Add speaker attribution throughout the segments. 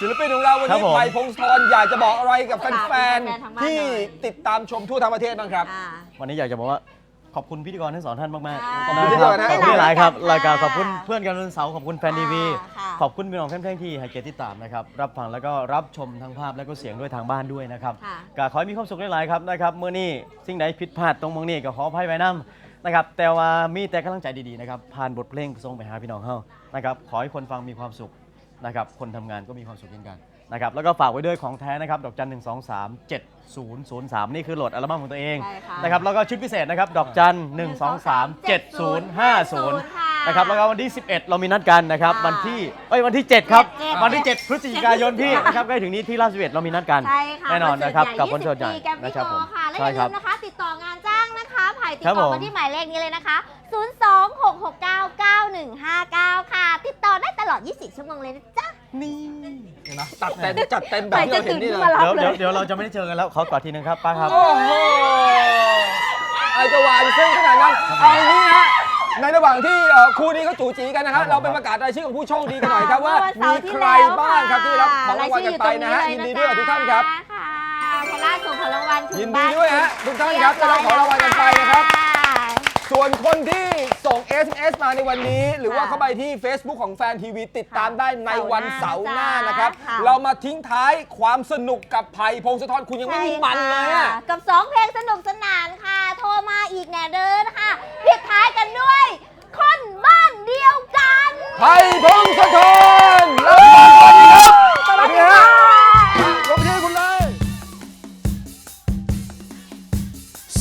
Speaker 1: ศิลปินของเราวัน
Speaker 2: ครั
Speaker 1: นี้
Speaker 2: บผม
Speaker 1: ไผ่พงศธรอยากจะบอกอะไรกับแฟน
Speaker 3: ฝากแฟนๆทางบ้าน
Speaker 1: ๆ ที่
Speaker 3: หน่อย
Speaker 1: ติดตามชมทั่วทั้งประเทศบ้างครับ
Speaker 3: อ่า
Speaker 2: วันนี้อยากจะบอกว่าขอบคุณพิธีกรทั้งสองท่านมากๆ
Speaker 3: ค่ะ
Speaker 2: ขอบ
Speaker 1: ขอบคุ
Speaker 2: คุณณ
Speaker 1: ที่
Speaker 2: ครับ
Speaker 1: เจอนะ
Speaker 2: ขอบคุณหลายครับ
Speaker 3: ค่ะ
Speaker 2: รายการขอบคุณเพื่อนกันวันเสาร์ขอบคุณแฟนทีวี
Speaker 3: ค่ะ
Speaker 2: ขอบคุณพี่น้องแฟนๆที่ให้เกียรติติดตามนะครับรับฟังแล้วก็รับชมทางภาพและก็เสียงด้วยทางบ้านด้วยนะครับ
Speaker 3: ค่ะ
Speaker 2: ก็ขอให้มีความสุขหลายๆครับนะครับเมื่อนี้สิ่งใดผิดพลาดตรงมองนี้ก็ขออภัยไว้น้ำนะครับแต่ว่ามีแต่กำลังใจดีๆนะครับผ่านบทเพลงส่งไปหาพี่น้องเฮานะครับขอให้คนฟังมีความสุข นะครับคนทำงานก็มีความสุขเช่นกันนะครับแล้วก็ฝากไว้ด้วยของแท้นะครับดอกจันหนึ่งสองสามเจ็ดศูนย์ศูนย์สามนี่คือโหลดอัลบั้มของตัวเอง
Speaker 3: ใช่ค่ะ
Speaker 2: นะครับแล้วก็ชุดพิเศษนะครับดอกจันหนึ่งสองสามเจ็ดศูนย์ห้าศูนย์ นะครับแล้วก็วันที่ 11 เรามีนัดกันนะครับ
Speaker 3: ค่ะ
Speaker 2: วันที่เอ้ยวันที่ 7 ครับ
Speaker 3: เจ็ด
Speaker 2: วันที่ 7 พฤศจิกายนพี่นะครับใกล้ถึงนี้ที่ลาดสิเเรามีนัดกัน
Speaker 3: ใช่ค่ะ
Speaker 2: แน่นอนนะครับ
Speaker 3: ค
Speaker 2: กับ
Speaker 3: อ
Speaker 2: คอน
Speaker 3: น
Speaker 2: เสิ
Speaker 3: เสิ
Speaker 2: ร์
Speaker 3: ร์
Speaker 2: ต
Speaker 3: ต
Speaker 2: ให
Speaker 3: ให
Speaker 2: ญ่
Speaker 3: ญ่
Speaker 2: นะครับผม
Speaker 3: ค่ะและอ
Speaker 2: ใช่
Speaker 3: ย่า
Speaker 2: ค
Speaker 3: ลื
Speaker 2: รับ
Speaker 3: มนะคะ ติดต่องานจ้างนะคะไผ่ติด
Speaker 2: ครับ
Speaker 3: ต่อ
Speaker 2: ผม
Speaker 3: มาที่หมายเลขนี้เลยนะคะ 026699159ค่ะติดต่อได้ตลอด24 ชั่วโมงเลยนะจ๊ะ
Speaker 2: นี่
Speaker 1: นะตัดเต็มจัดเต็มแบบที่เราเห็นนี่เลย
Speaker 3: ไปจะถึง
Speaker 2: เดี๋ยวเดี๋ยวเดี๋ยวเราจะไม่ได้เจอกันแล้วขอกอดทีนึงครับป้าครับ
Speaker 1: โอ้โหไอจะหวานซึ่งขนาดนั้นเอาอย่างนี้ฮะในระหว่างที่เอ่อคู่นี้เขาจูจีกันนะ
Speaker 2: ครั
Speaker 1: ฮะ
Speaker 2: บผม
Speaker 1: เราไปประกาศรายชื่อของผู้โชคดีกันหน่อยครับว่า
Speaker 3: เมื่อวันเสา
Speaker 1: มี
Speaker 3: ร์ที่
Speaker 1: ใครบ้างครับที่รับของรางวัลกันไปนะฮะ
Speaker 3: ราย
Speaker 1: ยิน
Speaker 3: ชื่อ
Speaker 1: ดีด้วยกับทุกท่านครับ
Speaker 3: ค่ะพลาส่งของรางวัลถึง
Speaker 1: ยินดี
Speaker 3: บ้าน
Speaker 1: ด้วยฮะทุกท่านครับได้รับของรางวัลกันไปนะครับ
Speaker 3: ค่ะ
Speaker 1: ส่วนคนที่ส่ง SMS มาในวันนี้ หรือว่า
Speaker 3: ค่ะ
Speaker 1: เข้าไปที่ Facebook ของแฟนทีวีติดตาม
Speaker 3: ค่ะ
Speaker 1: ได้ในวันเสาร์หน้า
Speaker 3: เสาร์หน้า
Speaker 1: นะครับ
Speaker 3: ค่ะ
Speaker 1: เรามาทิ้งท้ายความสนุกกับไผ่พงศธรคุณยังไม่มีมันเลยอะ
Speaker 3: ใช่ค่ะกับ2เพลงสนุกสนานค่ะ โทรมาอีกแน่เดินค่ะปิดท้ายกันด้วย คนบ้านเดียวกัน
Speaker 1: ไผ่พงศธรแล้วสวัสดีครับ
Speaker 3: สวัสดีค่ะ
Speaker 1: ลงชื่อคุณเลย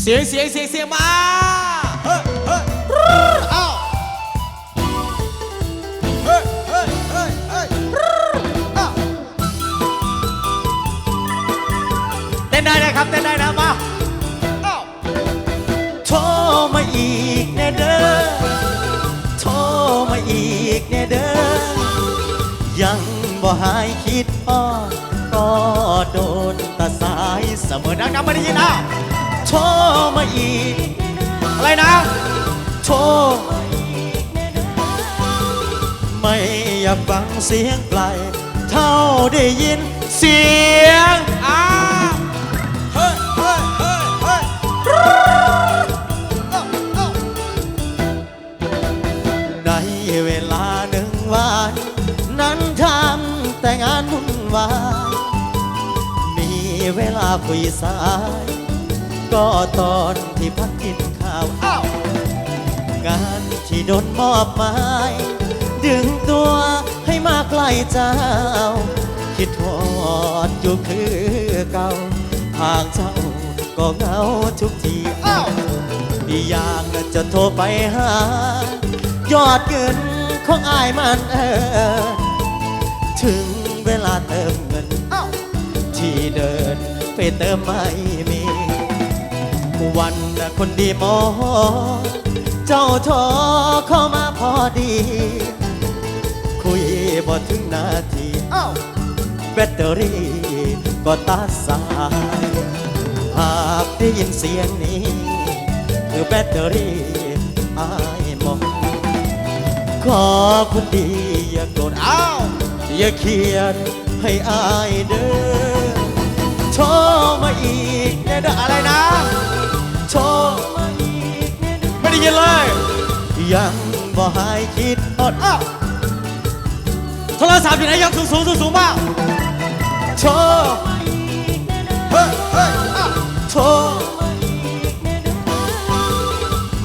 Speaker 4: เสียงเสียงเสียงเสียงมา นะครับเต้นได้นะมา
Speaker 5: โทรมาอีกแน่เด้อโทรมาอีกแน่เด้อยังบ่หายคิดอ้อก็โดนตาสายเสมอ
Speaker 4: ดังๆไม่ได้ยินอะ
Speaker 5: โทรมาอีก
Speaker 4: อะไรนะ
Speaker 5: โทรไม่อยากฟังเสียงไกลเท่าได้ยินเสียง
Speaker 4: อ้า เว
Speaker 5: ลาคุยสาย ก็ตอนที่พักกินข้าว
Speaker 4: อ้าว
Speaker 5: งานที่โดนมอบหมาย ดึงตัวให้มาใกล้เจ้า คิดทอดอยู่คือเก่าห่างเจ้าก็เหงาทุกที
Speaker 4: อ้าว
Speaker 5: อีกอย่างจะโทรไปหา ยอดเงินของอายมันเออถึงเวลาเติมเงิน
Speaker 4: อ้าว
Speaker 5: ที่เดินไปเติมไม่มี วันน่ะคนดีมอเจ้าโทรเข้ามาพอดี คุยบ่ถึงนาที
Speaker 4: อ้าว
Speaker 5: แบตเตอรี่ก็ตัดสาย หากได้ยินเสียงนี้ คือแบตเตอรี่อายหมองขอคนดีอย่าโกรธ
Speaker 4: อ้าว
Speaker 5: อย่าเครียดให้อายเด้อ โทรมาอีกแน่เด้ออะไรนะ โทรมาอีกแน่เด้อ
Speaker 4: ไม่ได้ยินเลย
Speaker 5: ยังบ่หายคิดอด
Speaker 4: อ้าวโทรศัพท์อยู่ไหนยกสูงสูงสูงสูงมาก
Speaker 5: โทร
Speaker 4: เฮ้ยเฮ้ยอ้าว
Speaker 5: โทร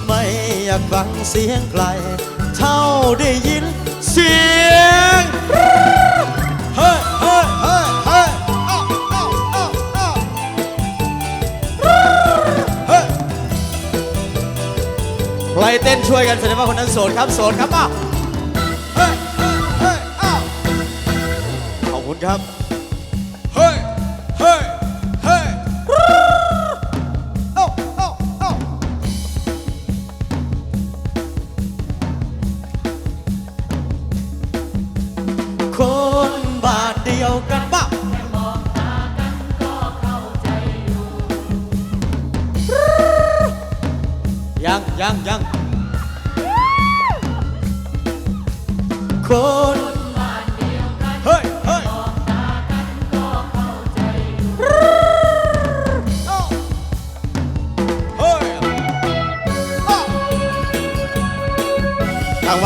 Speaker 5: ไม่อยากฟังเสียงไกล เท่าได้ยินเสียง
Speaker 4: รเต้นช่วยกันแสดงว่าคนนั้นโสดครับโสดครับอ้าวเฮ้ยเฮ้ยเฮ้ยอ้าว
Speaker 5: ขอบคุณครับ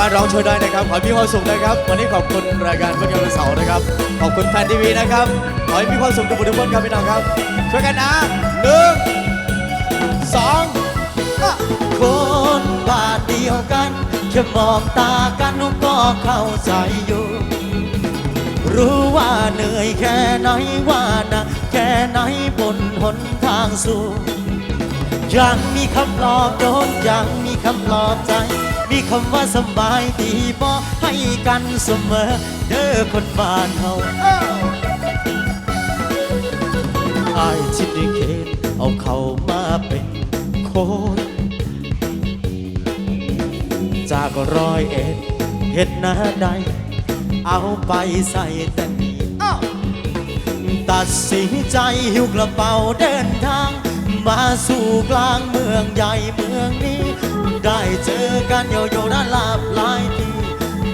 Speaker 5: า
Speaker 4: รถร้องช่วยได้นะครับ ขอให้มีความสุขนะครับ วันนี้ขอบคุณรายการเพื่อนกันวันเสาร์นะครับ ขอบคุณแฟนทีวีนะครับ ขอให้มีความสุขทุกคนทุกคนครับพี่น้องครับ ช่วยกันนะหนึ่งสอง
Speaker 5: คนบ้านเดียวกันแค่มองตากันก็เข้าใจอยู่ รู้ว่าเหนื่อยแค่ไหนว่านักแค่ไหนบนหนทางสู่ยังมีคำปลอบโยนยังมีคำปลอบใจ มีคำว่าสบายดีบอกให้กันเสมอ เด้อคนบ้านเฮาอายชิดเขตเอาเขามาเป็นโคนจากรอยเอ็ดเห็ดหน้าใด เอาไปใส่แต่นี่ตัดสินใจหิวกระเป๋าเดินทาง มาสู่กลางเมืองใหญ่เมืองนี้ ได้เจอกันโยโย่ด้านลาบหลายที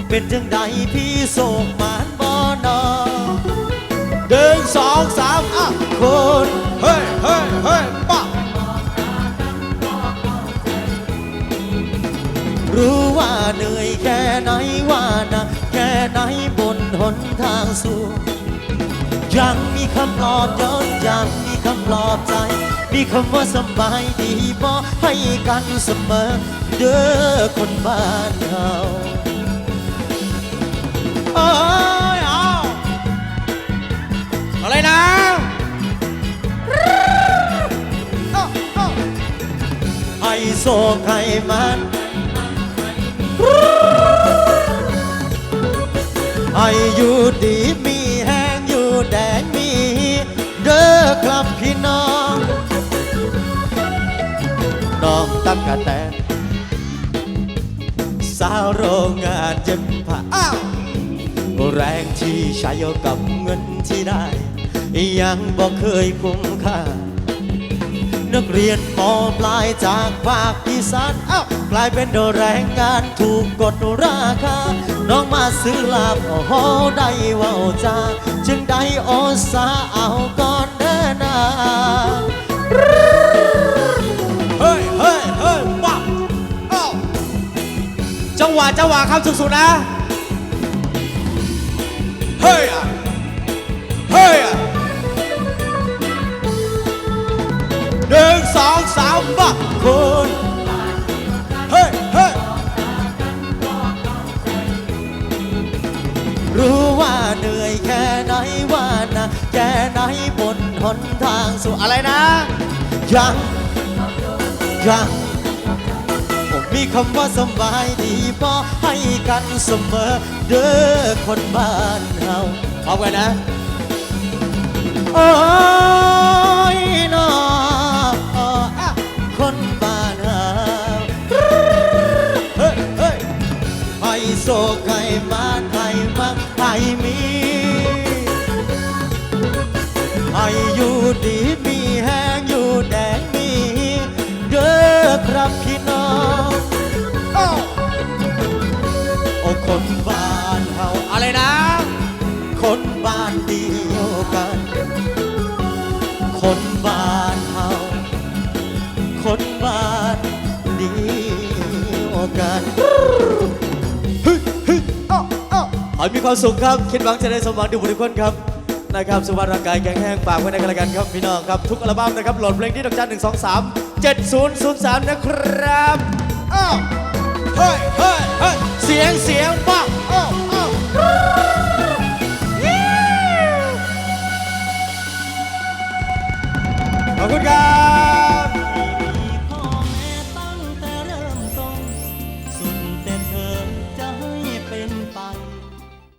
Speaker 5: เป็นจังใดพี่โศกมานบอนอ
Speaker 4: หนึ่งสองสามอะ
Speaker 5: คน
Speaker 4: เฮ้ยเฮ้ยเฮ้ยป้า
Speaker 5: รู้ว่าเหนื่อยแค่ไหนว่านักแค่ไหนบนหนทางสู่ยังมีคำปลอบโยนยังมี คำปลอบใจ มีคำว่าสบายดีบอกให้กันเสมอ เด้อคนบ้านเฮา
Speaker 4: เอ้ยเอาอะไรนะเอ้าเอ้า
Speaker 5: ให้โศกให้มันให้อยู่ดีมี ตักกะแตนสาวโรงงานเจ็บผ้า
Speaker 4: อ้าว
Speaker 5: แรงที่ใช้กับเงินที่ได้ ยังบอกเคยคุ้มค่า นักเรียนมปลายจากภาคอีสานอ้าวกลายเป็นแรงงานถูกกดราคา น้องมาซื้อลาบโอ้โหได้ว่าจาจึงได้โอสาเอาก่อนเดินนา
Speaker 4: จังหวะจังหวะครับสุดๆนะ เฮ้ยอะเฮ้ยอะหนึ่งสองสามป้า
Speaker 5: คน
Speaker 4: เฮ้ยเฮ้ย
Speaker 5: รู้ว่าเหนื่อยแค่ไหนว่านะแค่ไหนบนหนทางสู่อะไรนะ ยัง ยัง มีคำว่าสบายดีพอให้กันเสมอ เด้อคนบ้านเฮา
Speaker 4: เอมกันนะ
Speaker 5: โอ้ เดียวกัน
Speaker 4: ขอให้มีความสุขครับ คิดหวังจะได้สมหวังดูบุญทุกคนครับนะครับสุขภาพร่างกายแข็งแรงฝากไว้ในกันละกันครับพี่น้องครับ ทุกอัลบั้มนะครับโหลดเพลงที่ดอกจันหนึ่งสองสามเจ็ดศูนย์ศูนย์สามนะครับอ้าวเฮ้ยเฮ้ยเฮ้ย